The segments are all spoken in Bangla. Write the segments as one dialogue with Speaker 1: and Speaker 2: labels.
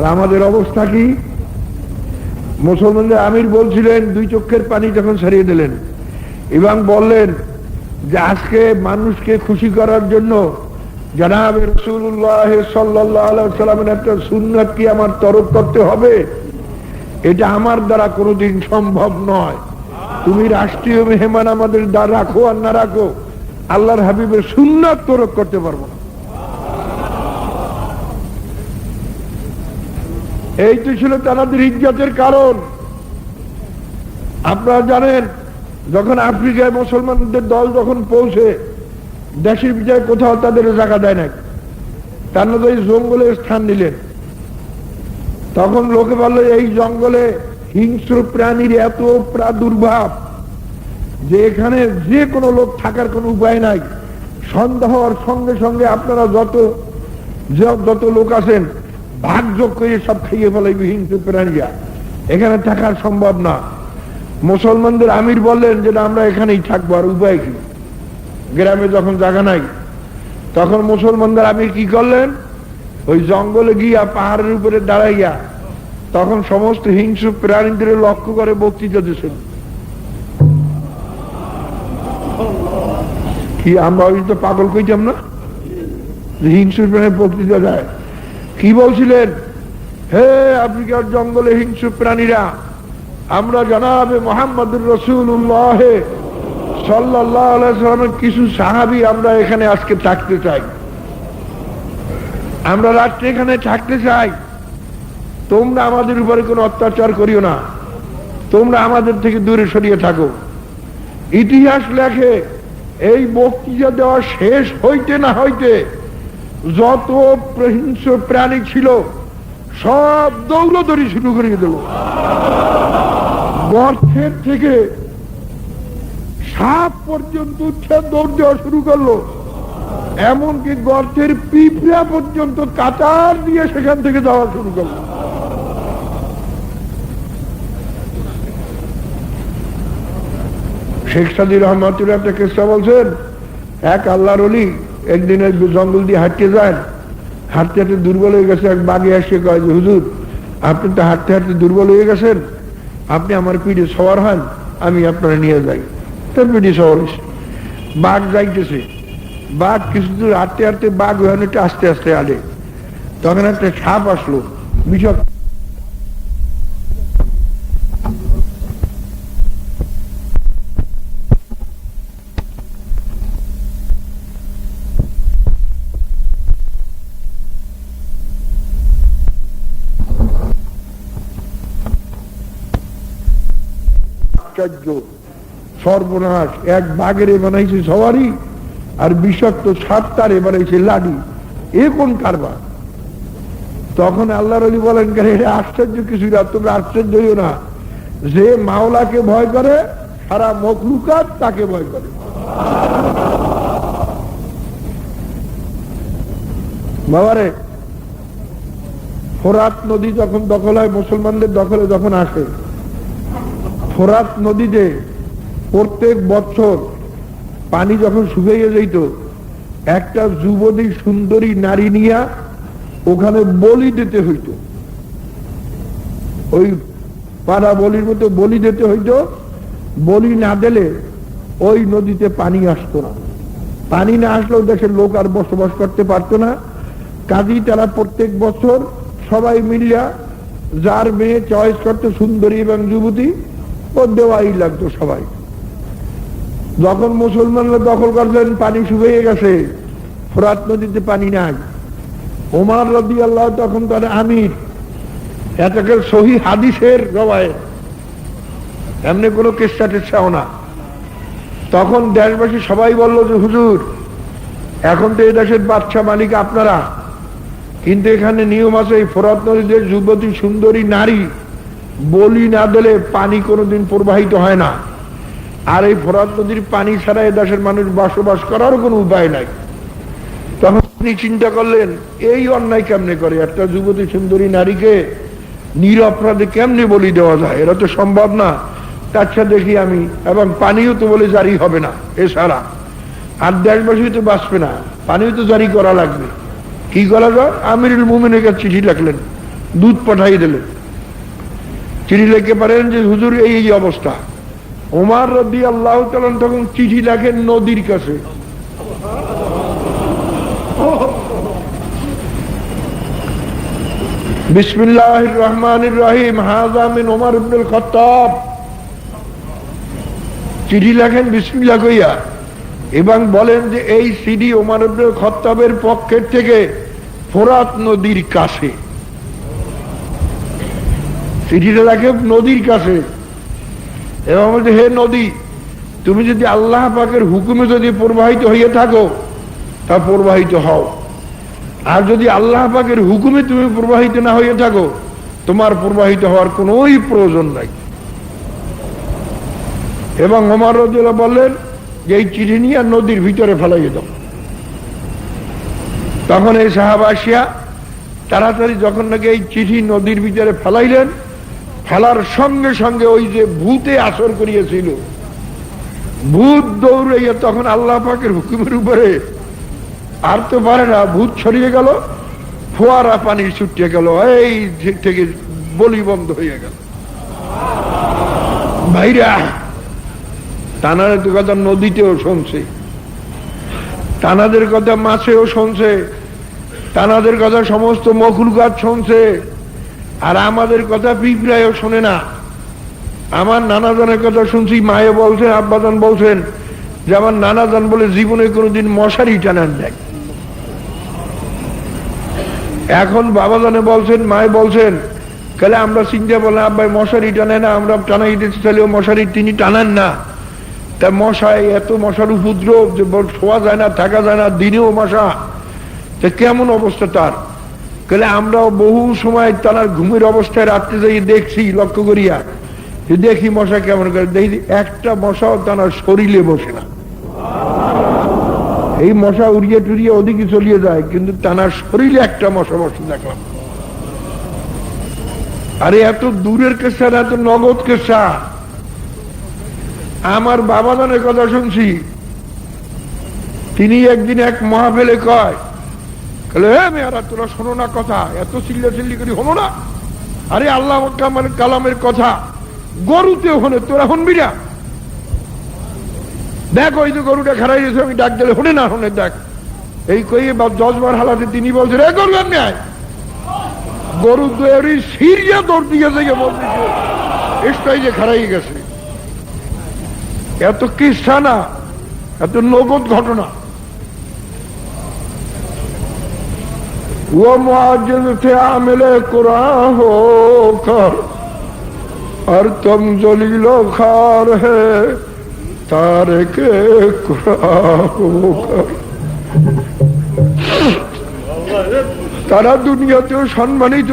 Speaker 1: আর আমাদের অবস্থা কি? মুসলমানদের আমির বলছিলেন, দুই চোখের পানি যখন সারিয়ে দিলেন। এবং বললেন যে আজকে মানুষকে খুশি করার জন্য রসুল্লাহ একটা সুন্নাত কি আমার তরফ করতে হবে? এটা আমার দ্বারা কোনোদিন সম্ভব নয়। তুমি রাষ্ট্রীয় মেহমান আমাদের রাখো আর না রাখো, আল্লাহর হাবিবের সুন্নাত তরফ করতে পারব না। এই তো ছিল তাদের ইজ্জতের কারণ। আপনারা জানেন, যখন আফ্রিকায় মুসলমানদের দল যখন পৌঁছে দেশের বিচারে কোথাও তাদের জায়গা দেয় না তার মধ্যে এই জঙ্গলে স্থান নিলেন। তখন লোকে বলল, এই জঙ্গলে হিংস্র প্রাণীর এত প্রাদুর্ভাব যে এখানে যে কোনো লোক থাকার কোনো উপায় নাই। সন্ধ্যা হওয়ার সঙ্গে সঙ্গে আপনারা যত যত লোক আছেন ভাগযোগ করে সব খাইয়ে ফেলে হিংস্র প্রাণীরা এখানে থাকার সম্ভব না। মুসলমানদের আমির বললেন যে আমরা এখানেই থাকব, আর উপায় কি? গ্রামে যখন জায়গা নাই, তখন মুসলমানদের আমির কি করলেন? ওই জঙ্গলে গিয়া পাহাড়ের উপরে দাঁড়াইয়া তখন সমস্ত হিংস্র প্রাণীদের লক্ষ্য করে বক্তৃতা দিয়েছেন। কি, আমরা ওই তো পাগল কইতাম না? হিংস্র প্রাণীর বক্তৃতা দেয়। কি বলছিলেন? হে আফ্রিকার জঙ্গলে হিংসু প্রাণীরা, আমরা জানাবে মোহাম্মদুর রসুল্লাহ সাল্লামের কিছু সাহাবি আমরা এখানে আজকে থাকতে চাই। আমরা রাত্রে এখানে থাকতে চাই। তোমরা আমাদের উপরে কোনো অত্যাচার করিও না। তোমরা আমাদের থেকে দূরে সরিয়ে থাকো। ইতিহাস লেখে, এই বক্তৃতা দেওয়া শেষ হইতে না হইতে যত প্রহিংস প্রাণী ছিল, সব দৌড়দৌড়ি শুরু করে দেব। গর্তের থেকে সাপ পর্যন্ত উঠে দৌড় দেওয়া শুরু করল। এমনকি গর্তের পিঁপড়া পর্যন্ত কাতার দিয়ে সেখান থেকে যাওয়া শুরু করল। শেখ সাদি রহমাতুল্লাহ একটা কেসটা বলছেন, এক আল্লাহর অলি একদিন এক জঙ্গল দিয়ে হাঁটতে যান। হাঁটতে হাঁটতে দুর্বল হয়ে গেছে, এক বাঘে এসে কয় যে, হুজুর, আপনি তো হাঁটতে হাঁটতে দুর্বল হয়ে গেছেন। আপনি আমার পিঠে সওয়ার হন, আমি আপনারা নিয়ে যাই। তার পিঠে সওয়ার হয়েছে। বাঘ যাইতেছে। বাঘ কিছু দূর হাঁটতে হাঁটতে বাঘ ওখানে আস্তে আস্তে আলে। তখন একটা সাপ আসলো বিষক আশ্চর্য সর্বনাশ, এক বাঘের বানাইছে সবারই, আর বিষাক্ত সাতটারে বানাইছে লাডি। এ কোন কারবার? তখন আল্লাহ রলি বলেন আশ্চর্য কিছু না, তোমরা আশ্চর্য হইও না। যে মাওলাকে ভয় করে, সারা মখলুকাত তাকে ভয় করে। বাবারে, ফোরাত নদী যখন দখল হয়, মুসলমানদের দখলে যখন আসে ফোরাত নদীতে প্রত্যেক বছর পানি যখন শুকিয়ে যেত, একটা যুবতী সুন্দরী নারী নিয়া ওখানে বলি দিতে হইত। ওই পাড়া বলির মতো বলি দিতে হইত, বলি না দিলে ওই নদীতে পানি আসতো না। পানি না আসলেও দেশের লোক আর বসবাস করতে পারতো না। কাজেই তারা প্রত্যেক বছর সবাই মিলিয়া যার মেয়ে চয়েস করতে সুন্দরী এবং যুবতী ও দেওয়াই লাগতো সবাই। যখন মুসলমানরা দখল করলেন, পানি শুকিয়ে গেছে, ফোরাত নদীতে পানি নাই। ওমার রবি আল্লাহ তখন তার আমির, এটাকে সহি হাদিসের রবায় এমনি কোনো কেসটা টেসাও না। তখন দেশবাসী সবাই বলল যে, হুজুর, এখন তো এই দেশের বাচ্চা মালিক আপনারা। কিন্তু এখানে নিয়ম আছে, এই ফোরাত নদীতে যুবতী সুন্দরী নারী বলি না দিলে পানি কোনোদিন প্রবাহিত হয় না। আর এই ফোরাত নদীর পানি ছাড়া এ দেশের মানুষ বসবাস করার কোনো উপায় নাই। তখন তিনি চিন্তা করলেন, এই অন্যায় কেমনে করে? একটা যুবতী সুন্দরী নারীকে নিরপরাধে কেমনে বলি দেওয়া যায়? এরা তো সম্ভব না। আচ্ছা দেখি আমি, এবং পানিও তো বলে জারি হবে না, এছাড়া। আর দেশবাসী তো বাঁচবে না, পানিও তো জারি করা লাগবে। কি করা যায়? আমিরুল মুমিনের কাছে চিঠি লিখলেন, দুধ পাঠাই দিলেন। চিঠি লিখতে পারেন যে, হুজুর, এই অবস্থা। ওমার রদি আল্লাহ তখন চিঠি লেখেন নদীর কাছে। বিসমিল্লাহ রহমান রহিম হাজামিন ওমর ইবনুল খত্তাব। চিঠি লেখেন বিসমিল্লা কইয়া, এবং বলেন যে, এই সিডি ওমর ইবনুল খত্তাবের পক্ষের থেকে ফোরাত নদীর কাছে। চিঠিটা লেখে নদীর কাছে। এবং বলছে, হে নদী, তুমি যদি আল্লাহ পাকের হুকুমে যদি প্রবাহিত হইয়ে থাকো, তা প্রবাহিত হও। আর যদি আল্লাহ পাকের হুকুমে তুমি প্রবাহিত না হয়ে থাকো, তোমার প্রবাহিত হওয়ার কোনোই প্রয়োজন নাই। এবং ওমর রদুল্লাহ বললেন, যে এই চিঠি নিয়ে নদীর ভিতরে ফেলাই দাও। তখন এই সাহাব আসিয়া তাড়াতাড়ি যখন নাকি এই চিঠি নদীর ভিতরে ফেলাইলেন ফেলার সঙ্গে সঙ্গে ওই যে ভূতে আসর করিয়েছিল। ভূত দৌড়াইয়া তখন আল্লাহ পাকের হুকুমের উপরে আর তো পারে না, ভূত ছড়িয়ে গেল, ফোয়ারা পানি ছুটিয়ে গেল, এই থেকে বলি বন্ধ হয়ে গেল। ভাইরা টানার কথা নদীতেও শুনছে টানাদের কথা মাছেও শুনছে টানাদের কথা সমস্ত মকুল গাছ শুনছে। আর আমাদের কথা পিঁপড়ায়ও শোনে না। আমার নানাজনের কথা শুনছি, মায়ে বলছেন, আব্বাজান বলছেন যে আমার নানাজান বলে জীবনে কোনোদিন মশারি টানান নাই। এখন বাবাজানে বলছেন, মায়ে বলছেন তাহলে আমরা চিন্তা বললাম আব্বাই মশারি টানে না, আমরা টানাই দিতে চাইলেও মশারি তিনি টানান না। তা মশাই এত মশার উপদ্রব যে বল- শোয়া যায় না, থাকা যায় না, দিনেও মশা। তা কেমন অবস্থা তার? তাহলে আমরাও বহু সময় তারা ঘুমের অবস্থায় রাত্রে যাই দেখছি, লক্ষ্য করিয়া। দেখি মশা কেমন করে, দেখি একটা মশাও তার শরীরে বসে না। এই মশা উড়িয়ে টুরিয়ে ওদিকে চলিয়ে যায়, কিন্তু তানার শরীরে একটা মশা বসে দেখলাম আরে এত দূরের কেসা এত নগদ কেসা? আমার বাবা জানের কথা শুনছি। তিনি একদিন এক মহাফেলে কয় তোরা শোনো না কথা, এত চিল্লা চিল্লি করি হলো না? আরে আল্লাহ কামাল কালামের কথা, গরুতে হনে তোরা শুনবি না? দেখ, ওই যে গরুটা খারাই গেছে আমি ডাক দিলে হনে না হনে দেখ। এই কই দশ বার হালাতে তিনি বলছে রে এমনি আয়। গরু দৌড়ি সিরিয়া দৌড় দিয়েছে গে বলছে এসটাই যে খারাই গেছে। এত কিসা না, এত নগদ ঘটনা। ومعجزة عامل قرآن ہو کر اور تم ذلیل و خار ہے تارک قرآن ہو کر তারা দুনিয়াতেও সম্মানিত,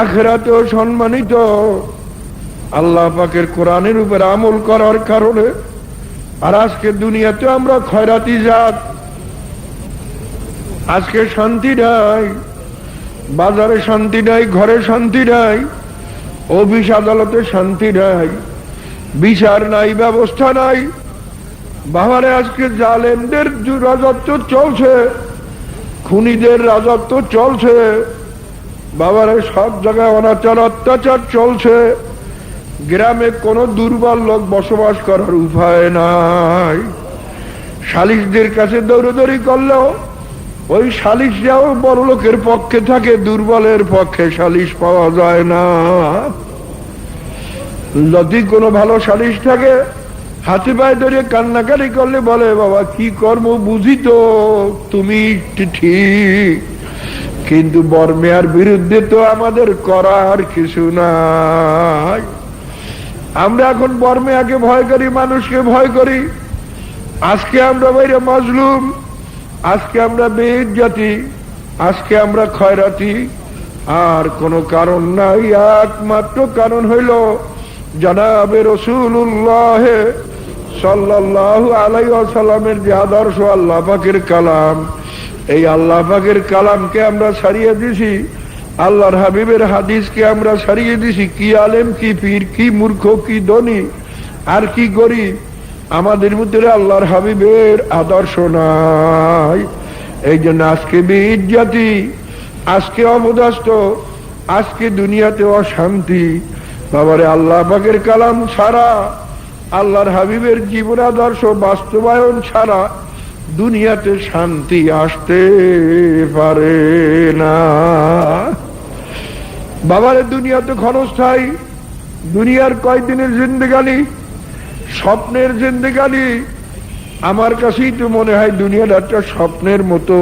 Speaker 1: আখেরাতেও সম্মানিত। আল্লাহ পাকের কোরআনের উপর আমল করার কারণে। আর আজকে দুনিয়াতে আমরা খয়রাতি জাত আজকে শান্তি নাই, বাজারে শান্তি নাই, ঘরে শান্তি নাই, অফিস আদালতে শান্তি নাই, বিচার নাই, ব্যবস্থা নাই। বাবারে, আজকে জালেমদের রাজত্ব চলছে, খুনিদের রাজত্ব চলছে, বাবারে, সব জায়গায় অনাচার, অত্যাচার চলছে। গ্রামে কোনো দুর্বল লোক বসবাস করার উপায় নাই। সালিশদের কাছে দৌড়দৌড়ি করলেও ওই সালিশরাও বড় লোকের পক্ষে থাকে, দুর্বলের পক্ষে সালিশ পাওয়া যায় না। যদি কোনো ভালো সালিশ থাকে, হাতে পায়ে ধরে কান্নাকারি করলে বলে, বাবা, কি কর্ম বুঝি তো, তুমি ঠিক কিন্তু বর্মেয়ার বিরুদ্ধে তো আমাদের করার কিছু নাই। আমরা এখন বর্মেয়াকে ভয় করি, মানুষকে ভয় করি। আজকে আমরা বাইরে মাজলুম আজকে আমরা বেদ জাতি, আজকে আমরা খয়রাতি। আর কোনো কারণ নাই, একমাত্র কারণ হইল জানাবে রসুল্লাহ সাল্লাহ আলাই সাল্লামের যে আদর্শ আল্লাহ পাকের কালাম, এই আল্লাহ পাকের কালামকে আমরা সারিয়ে দিছি, আল্লাহর হাবিবের হাদিসকে আমরা সারিয়ে দিছি, কি আলেম, কি পীর, কি মূর্খ, কি ধনী, আর কি গরিব। আমাদের ভিতরে আল্লাহর হাবিবের আদর্শ নাই। এই জন্য আজকে বীর জাতি, আজকে অবদাস্ত আজকে দুনিয়াতে অশান্তি। বাবারে, আল্লাহ পাকের কালাম ছাড়া, আল্লাহর হাবিবের জীবন আদর্শ বাস্তবায়ন ছাড়া দুনিয়াতে শান্তি আসতে পারে না। বাবারে দুনিয়াতে ক্ষণস্থায়ী। দুনিয়ার কয়দিনের জিন্দেগানি স্বপ্নের জিন্দেগানি। আমার কাছেই তো মনে হয় দুনিয়ার একটা স্বপ্নের মতো।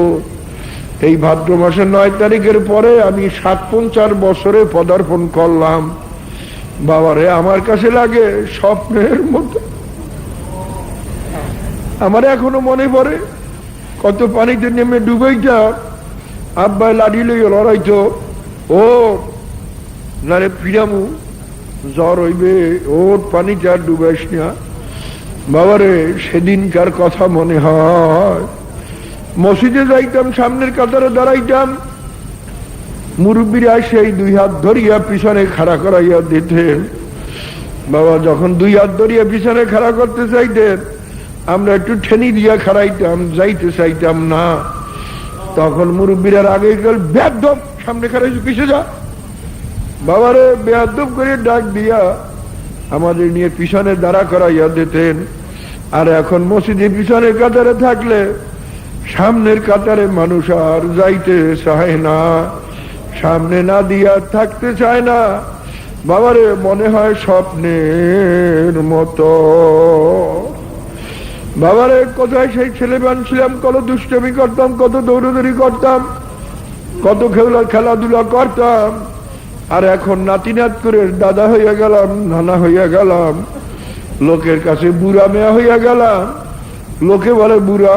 Speaker 1: এই ভাদ্র মাসের নয় তারিখের পরে আমি সাত পঞ্চাশ বছরে পদার্পণ করলাম। বাবারে, আমার কাছে লাগে স্বপ্নের মতো। আমার এখনও মনে পড়ে, কত পানিতে নেমে ডুবেইটা আব্বাই লাড়ি লইয়া লড়াইতো। ও নারে পিরামু জ্বর হইবে, ওর পানিতে আর ডুবাইস না। বাবারে, সেদিনকার কথা মনে হয়। মসজিদে যাইতাম, সামনের কাতারে দাঁড়াইতাম। মুরব্বীরা সেই দুই হাত ধরিয়া পিছনে খাড়া করাইয়া দিতেন। বাবা, যখন দুই হাত ধরিয়া পিছনে খাড়া করতে চাইতেন, আমরা একটু ঠেনি দিয়া খাড়াইতাম, যাইতে চাইতাম না। তখন মুরব্বীরা আগে ব্যাধ সামনে খাড়াইছে, পিছে যা। বাবারে বেয়াদব করে ডাক দিয়া আমাদের নিয়ে পিছনে দাঁড়া করাইয়া দিতেন। আর এখন মসজিদে পিছনে কাতারে থাকলে সামনের কাতারে মানুষ আর যাইতে চায় না। সামনে না দিয়া থাকতে চায় না। বাবারে মনে হয় স্বপ্নের মতো। বাবারে, কোথায় সেই ছেলে ছিলাম কত দুষ্টমি করতাম, কত দৌড়দৌড়ি করতাম, কত খেলা খেলাধুলা করতাম। আর এখন নাতিনাত করে দাদা হইয়া গেলাম, নানা হইয়া গেলাম। লোকের কাছে বুড়া মেয়া হইয়া গেলাম। লোকে বলে, বুড়া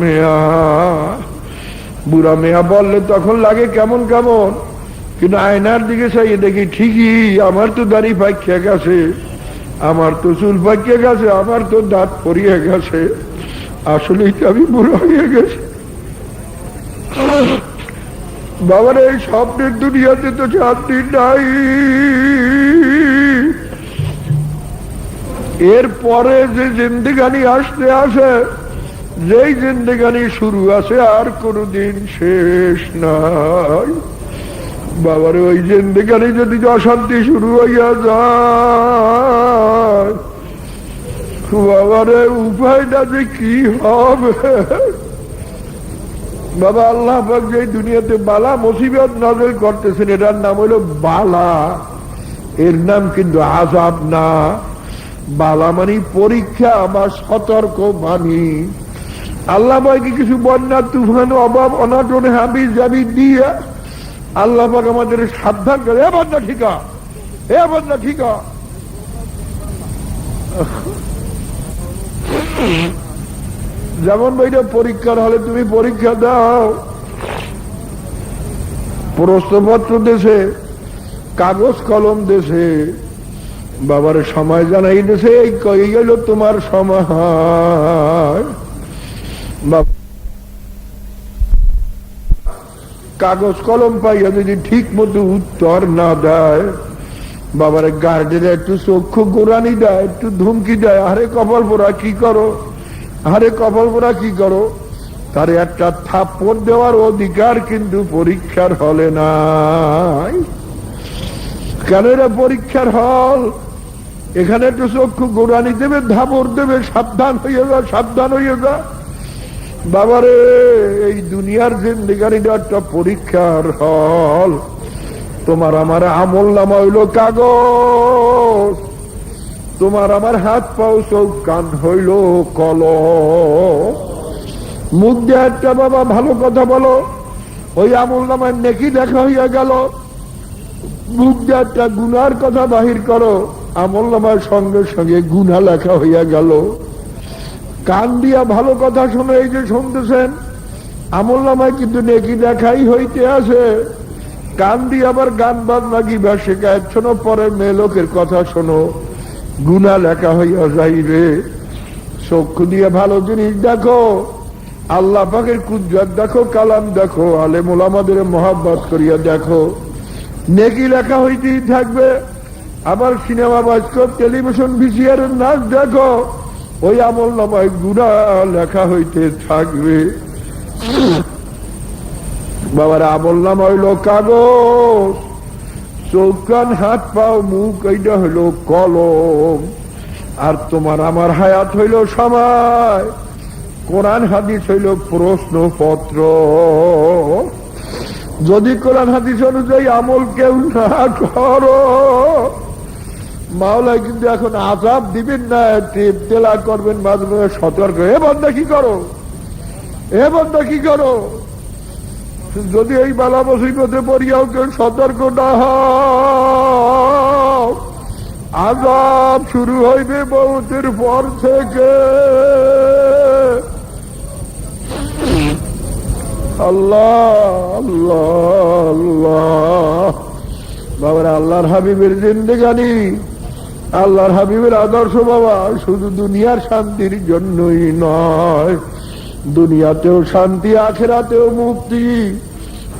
Speaker 1: মেয়া। বুড়া মেয়া বললে তখন লাগে কেমন কেমন, কিন্তু আয়নার দিকে চাইয়ে দেখি ঠিকই আমার তো দাড়ি পাইকিয়া গেছে, আমার তো চুল পাকিয়ে গেছে, আমার তো দাঁত পরিয়ে গেছে। আসলেই তো আমি বুড়ো হয়ে গেছি। বাবার এই স্বপ্নের দুনিয়াতে তো শান্তি নাই। এর পরে যে জিন্দিগানি আসতে আসে, যেই জিন্দিগানি শুরু আছে আর কোনদিন শেষ নাই। বাবার ওই জিন্দিগানি যদি অশান্তি শুরু হইয়া যায়, বাবারে উপায়টা যে কি হবে? বাবা, আল্লাহ যে দুনিয়াতে বালা মুসিবত নাজেল করতেছেন, এটার নাম হলো বালা। এর নাম কিন্তু আজাব না। বালা মানি পরীক্ষা বা সতর্ক মানি আল্লাহ পাকে কিছু বন্যা, তুফান, অভাব, অনাটন, হাবি, জাবি দিয়ে আল্লাহ পাক আমাদের সাবধান করে। এ বন্যা ঠিকা, এ বন্যা ঠিকা। যেমন বইটা পরীক্ষার হলে তুমি পরীক্ষা দাও। প্রশ্নপত্র দেশে, কাগজ কলম দেশে, বাবার সময় জানাই দেশে, এই কই গেল তোমার সময়। কাগজ কলম পাইয়া যদি ঠিক মতো উত্তর না দেয়, বাবার গার্ডের একটু চক্ষু গোড়ানি দেয়, একটু ধুমকি দেয়, আরে কপাল পোড়া, কি করো? আরে কপাল পোড়া কি করো? তার একটা থাপ্পড় দেওয়ার অধিকার কিন্তু পরীক্ষার হলে নাই। কেন এটা পরীক্ষার হল? এখানে একটু চক্ষু গোড়ানি দেবে ধাপড় দেবে, সাবধান হইয়া যা, সাবধান হইয়া যা। বাবারে, এই দুনিয়ার জিন্দিগানিটা একটা পরীক্ষার হল। তোমার আমার আমল নামা হইল কাগজ। তোমার আমার হাত পাও চোখ কান হইল কল। মুখ দিয়ে একটা বাবা, ভালো কথা বলো। ওই আমল নামার নেকি দেখা হইয়া গেল। মুখ দিয়ে একটা গুনার কথা বাহির করো। আমল নামার সঙ্গে সঙ্গে গুনা লেখা হইয়া গেল। কান দিয়া ভালো কথা শুনে, এই যে শুনতেছেন। আমল নামায় কিন্তু নেকি দেখাই হইতে আছে। কান দিয়ে আবার গান বাজনা গিবা শেখায়। শোনো পরে মেয়ে লোকের কথা শোনো। গুনা লেখা হইয়া যাইবে। চক্ষু দিয়ে ভালো জিনিস দেখো। আল্লাহ পাকের কুজ্জাত দেখো, কালাম দেখো আলেমুল আমাদের মহাব্বত করিয়া দেখো। নেকি লেখা হইতেই থাকবে। আবার সিনেমা বাস্কর টেলিভিশন ভিসিআর নাচ দেখো। ওই আমল নামায় গুণা লেখা হইতে থাকবে। বাবার আমল নামা হইল কাগজ। চোখ কান হাত পাও, মুখ এইটা হইল কলম। আর তোমার আমার হায়াত হইল সময়। কোরআন হাদিস হইল প্রশ্নপত্র। যদি কোরআন হাদিস অনুযায়ী আমল কেউ না করো, মাওলায় কিন্তু এখন আজাব দিবেন না তেলা করবেন মাঝে সতর্ক। এ বন্ধা কি করো? এ বন্ধা কি করো? যদি এই বালা মুসিবতে পড়িয়াও কেউ সতর্ক না আজাব শুরু হইবে বহুতের পর থেকে। আল্লাহ আল্লাহ আল্লাহ। বাবার, আল্লাহর হাবিবের জিন্দেগানি, আল্লাহর হাবিবের আদর্শ বাবা, শুধু দুনিয়ার শান্তির জন্যই নয়। দুনিয়াতেও শান্তি, আখেরাতেও মুক্তি,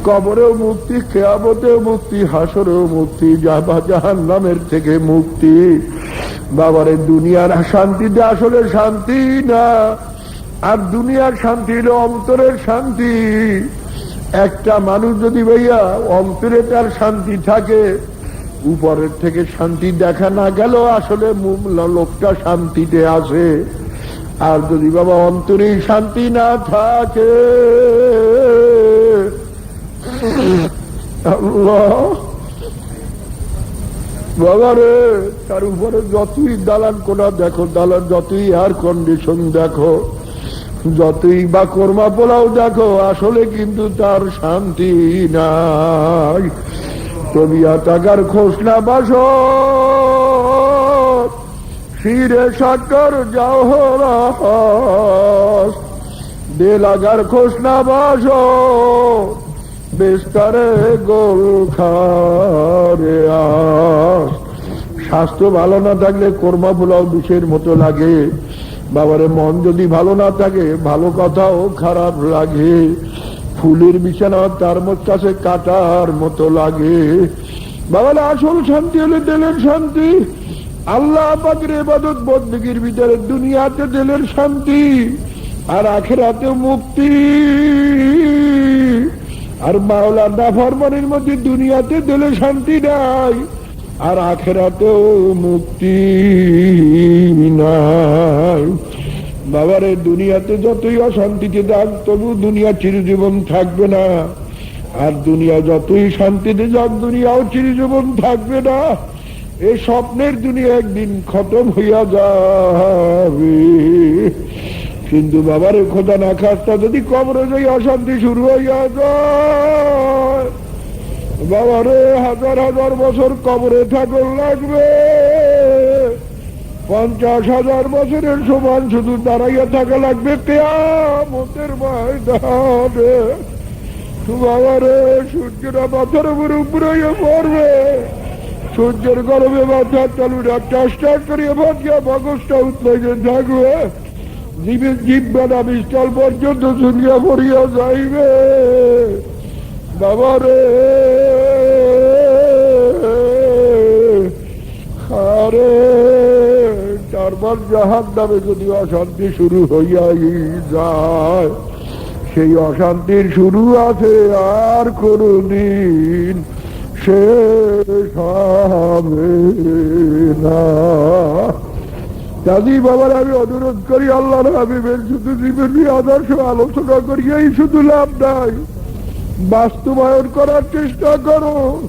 Speaker 1: কবরেও মুক্তি কেয়াবতেও মুক্তি, হাসরেও মুক্তি জাহান নামের থেকে মুক্তি। বাবারে, দুনিয়ার শান্তিতে আসলে শান্তি না, আর দুনিয়ার শান্তি হলো অন্তরের শান্তি। একটা মানুষ যদি ভাইয়া অন্তরে তার শান্তি থাকে, উপরের থেকে শান্তি দেখা না গেল আসলে লোকটা শান্তিতে আসে। আর যদি বাবা অন্তরে শান্তি না থাকে বাবা রে, তার উপরে যতই দালান কোনা দেখো, দালান যতই এয়ার কন্ডিশন দেখো, যতই বা কর্মা পোলাও দেখো, আসলে কিন্তু তার শান্তি নাই। তবিয়া টাকার খোঁজ না, বাস। শিরে সাকর জহরাস দে লাগার খোঁজ না বাস, বিস্তারে গোল খারে স্বাস্থ্য ভালো না থাকলে কর্মা পোলাও বিষের মতো লাগে। বাবারে, মন যদি ভালো না থাকে, ভালো কথাও খারাপ লাগে। ফুলের বিছানা তার কাছে কাটার মতো লাগে। বাবারে, আসল শান্তি হলে দিলের শান্তি। আল্লাহ পাকের এবাদত বন্দীগীর ভিতরে দুনিয়াতে দিলের শান্তি আর আখেরাতে মুক্তি। আর মাওলার নাফরমানের মধ্যে দুনিয়াতে দিলে শান্তি নাই আর আখেরাতেও মুক্তি নাই। বাবারে, দুনিয়াতে যতই অশান্তিতে যাক, তবু দুনিয়া চিরজীবন থাকবে না। আর দুনিয়া যতই শান্তিতে যাক, দুনিয়াও চিরজীবন থাকবে না। এই স্বপ্নের দুনিয়া একদিন খতম হইয়া যাবে। কিন্তু বাবারে খোদা না খাস্তা যদি কবরে যাই অশান্তি শুরু হইয়া যায়। বাবারে হাজার হাজার বছর কবরে ঠাকুর লাগবে। পঞ্চাশ হাজার বছরের সমান শুধু দাঁড়াইয়া থাকা লাগবে কেয়ামতের ময়দানে। বাবারে, সূর্যরা মাথার উপরে উপরে পড়বে। সূর্যের গরমে মাথার তালুটা টাস্টার করিয়ে ভাটিয়া মগজটা উৎপাদন থাকবে জীবের জীব বেলা বিস্তল পর্যন্ত শুনিয়া পড়িয়া যাইবে। বাবারে আরে চারবার জাহান নামে যদি অশান্তি শুরু হইয়াই যায়, সেই অশান্তির শুরু আছে আর কোনদিন শেষ দাদি বাবার আমি অনুরোধ করি, আল্লাহর হাবিবের শুধু জীবনী আদর্শ আলোচনা করিয়াই শুধু লাভ নাই। বাস্তবায়ন করার চেষ্টা করো।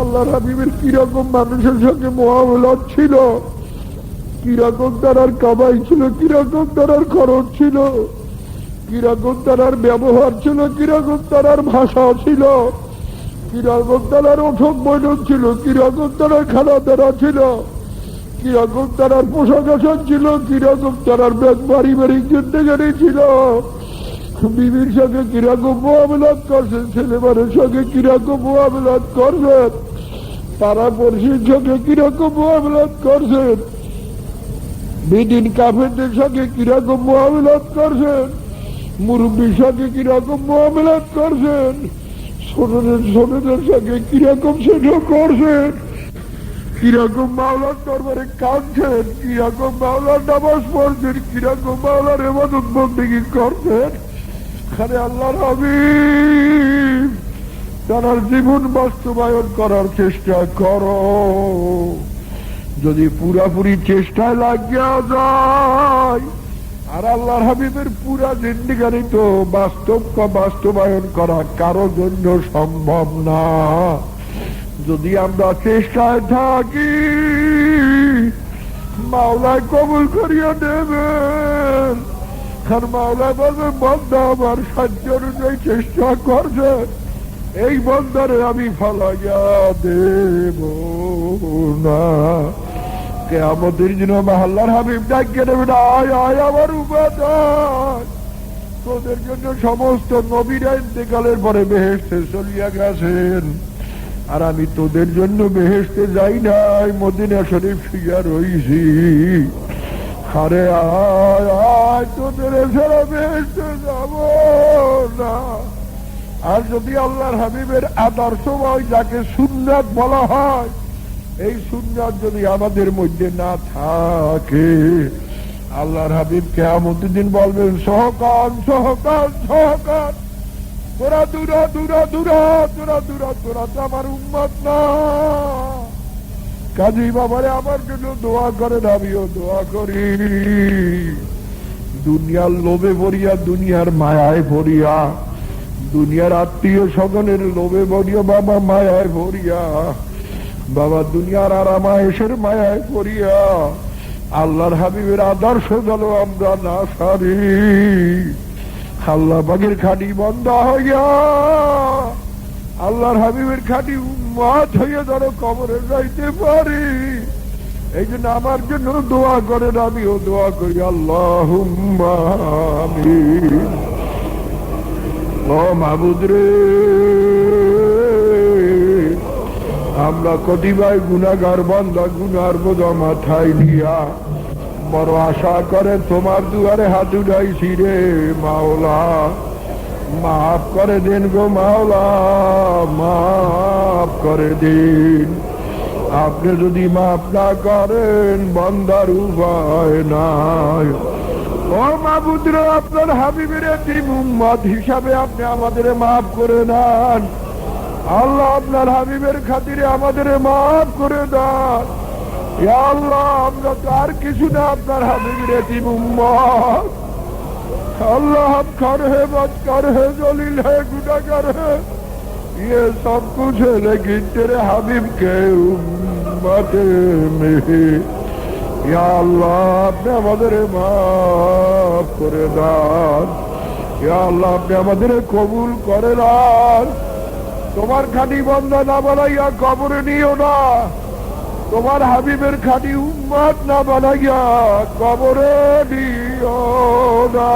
Speaker 1: আল্লাহর হাবিবের কীরকম মানুষের সঙ্গে মহামলত ছিল? কীরকম তার কামাই ছিল? কীরকম তার খরচ ছিল? কীরকম তার ব্যবহার ছিল? কীরকম তার ভাষা ছিল? কীরকম তার ওঠক বৈঠক ছিল কীরকম তার খানা ছিল কীরকম তার পোশাক আশাক ছিল কীরকম তার পারিবারিক জিন্দগানি ছিল বিবির সঙ্গে কীরকম মোয়াবিলাত করছেন ছেলেমানের সঙ্গে কীরকম মোয়াবিলাত করছেন পাড়া পড়শির সঙ্গে কীরকম মোয়াবিলাত করছেন বিদিন কাফেরদের সঙ্গে কীরকম মোয়াবিলাত করছেন মুরব্বীর সঙ্গে কীরকম মোয়াবিলাত করছেন ছোটদের সঙ্গে কীরকম সেটা করছেন? কীরকম মাওলার দরবারে কাঁদছেন? কীরকম মাওলার নামাজ পড়ছেন? কীরকম মাওলার বন্দী করছেন? আপনার জীবন বাস্তবায়ন করার চেষ্টা করো। যদি পুরাপুরি চেষ্টায় লাগিয়া যায় আর আল্লাহর হাবিবের পুরা জিন্দিগানি তো বাস্তব বাস্তবায়ন করা কারও জন্য সম্ভব না। যদি আমরা চেষ্টায় থাকি, মাওলায় কবুল করিয়া দেবেন আর মাওলায় বলবে বন্ধা আমার সাহায্য অনুযায়ী চেষ্টা করছে এই বন্ধারে আমি ফালাইয়া দেব না। কে আমাদের জন্য মাহাল্লার হাবিব ডাকিয়ে দেবে না। আয় আয় আমার উপাদান। তোদের জন্য সমস্ত নবীরা ইন্তেকালের পরে বেহেস্তে চলিয়া গেছেন। আর আমি তোদের জন্য বেহেস্তে যাই নাই, মদিনা শরীফ শুইয়া রইছি। আরে আয় আয়, তোদের এছাড়া বেহেস্তে যাব না। আর যদি আল্লাহর হাবিবের আদর্শ হয়, যাকে সুন্নাত বলা হয় এই সুন্নাত যদি আমাদের মধ্যে না থাকে, আল্লাহর হাবিব কেমন দিন বলবেন, সহকান সহকান সহকান। তোরা দূরা দূরা দূরা, তোরা দূরা, তোরা তো আমার উন্মত না। কাজী বাবারে, আমার জন্য দোয়া করেন, আমিও দোয়া করি। দুনিয়ার লোভে ভরিয়া, দুনিয়ার মায়ায় ভরিয়া, দুনিয়ার আত্মীয় স্বজনের লোভে ভরিয়া, বাবা মায়ায় ভরিয়া বাবা দুনিয়ার আরামায়েশের মায়ায় পড়িয়া আল্লাহর হাবিবের আদর্শ যেন আমরা না সারি। আল্লাহ বাগের খাটি বন্ধ হইয়া আল্লাহর হাবিবের খাটি উন্মাদ হইয়া যেন কবরে যাইতে পারি। এই জন্য আমার জন্য দোয়া করেন, আমিও দোয়া করি আল্লাহ ও মাহবুদ রে। আমরা কতিবাই গুনাগার বান্দা গুনার বোঝা মাথায় নিয়া বড় আশা করে তোমার দুয়ারে হাত উঠাইছি রে মাওলা। মাফ করে দিন গো মাওলা, মাফ করে দিন। আপনি যদি মাফ না করেন, বন্দার উপায় নাই। ও মাবুদ্র, আপনার হাবিবের একটি মুম্মদ হিসাবে আপনি আমাদের মাফ করে নেন আল্লাহ আপনার হাবিবের খাতিরে আমাদের মাফ করে দেন ইয়া আল্লাহ আমরা তো আর কিছু না আপনার হাবিবের এটি মুম্মদ अल्लाह हम कर है बदकर है जलील है गुनागर है ये सब कुछ है लेकिन तेरे हबीब के उम्मत में या अल्लाह আপনি আমাদের মাফ করে দান ইয়া আল্লাহ আপনি আমাদের কবুল করে দান তোমার খাটি বন্ধ না বানাইয়া কবরে নিও না। তোমার হাবিবের খাটি উম্মাদ না বানাইয়া কবরে দিও না।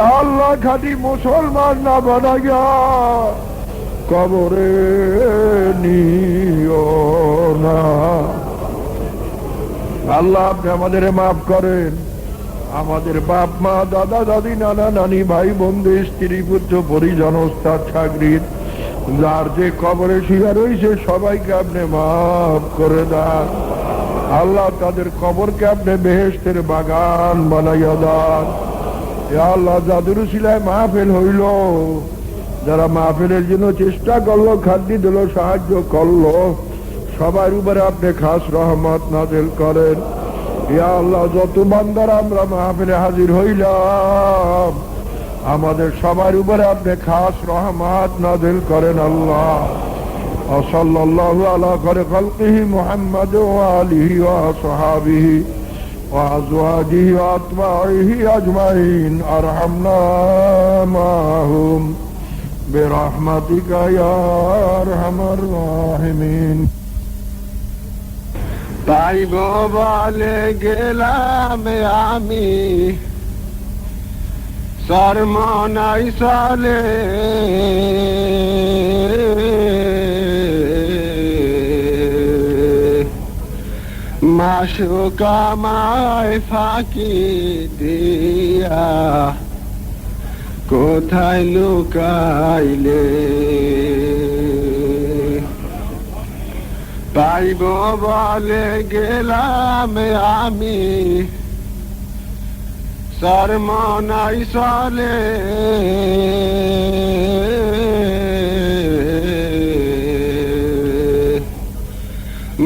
Speaker 1: আল্লাহ, খাটি মুসলমান না বানাইয়া কবরে নিও না। আল্লাহ, আপনি আমাদের মাফ করেন। আমাদের বাপ মা দাদা দাদি নানা নানি ভাই বন্ধু স্ত্রী পুত্র পরিজন ওস্তাদ চাকরির যার যে কবরে শিয়া রয়েছে, সবাইকে আপনি মাফ করে দেন। আল্লাহ তাদের কবরকে আপনি বেহেস্তের বাগান বানাইয়া দেন। আল্লাহ যাদের শিলায় মাহফিল হইল। যারা মাহফিলের জন্য চেষ্টা করল, খাদ্য দিল, সাহায্য করল, সবার উপরে আপনি খাস রহমত নাজেল করেন। ইয়া আল্লাহ, যত বান্দার আমরা মাহফিলে হাজির হইলাম আমাদের সবার উপরে আপনি খাস রহমত নাজিল করেন আল্লাহ وصلى الله على خير خلقه محمد وآله وصحابه وأزواجه وأتباعه أجمعين أرحمنا معهم برحمتك يا أرحم الراحمين
Speaker 2: পাইব বলে গেলাম আমি সরমনাই সালে মাসু কামায় ফাঁকি দিয়া কোথায় লুকাইলে? পাইব বলে গেলাম আমি তার মা নাই সালে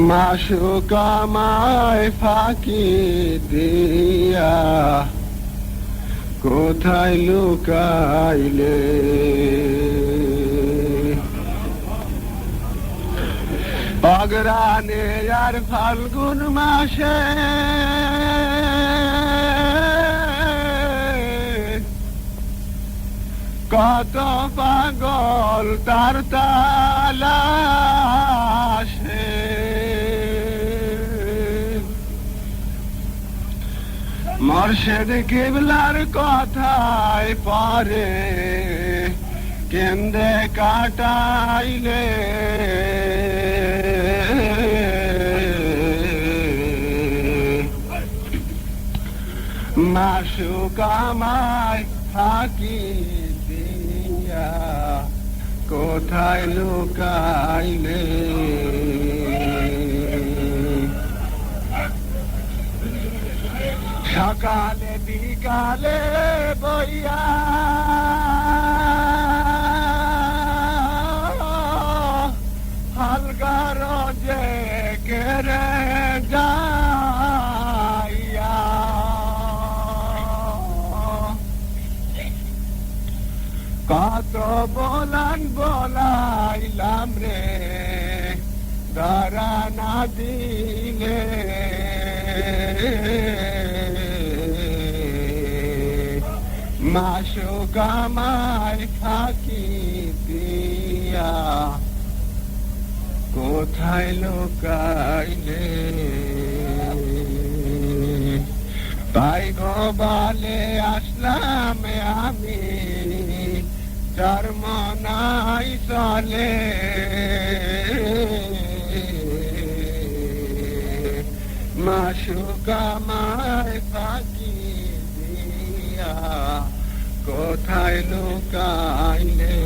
Speaker 2: মাসুকামায় ফাঁকি দিয়া কোথায় লুকাইলে? অগ্রানে আর ফাল্গুন মাসে কত পাগল তার তালাশে। মর্শেদ কেবলার কথায় পরে কেন্দ্রে কাটাইলে। মাসু ফাঁকি দিয়া কোথায় লুকাইলে সকালে বিকালে বইয়া হালকা রোজে কেরে যাইয়া বলান বলাইলাম রে ধরা না দিলে। মাসো কামায় ফাঁকি দিয়া কোথায় লোকাইলে? তাই গোবালে আসলাম আমি। ধর্ম নাই চলে মাসুকামায় পাখি দিয়া কোথায় লুকাইলে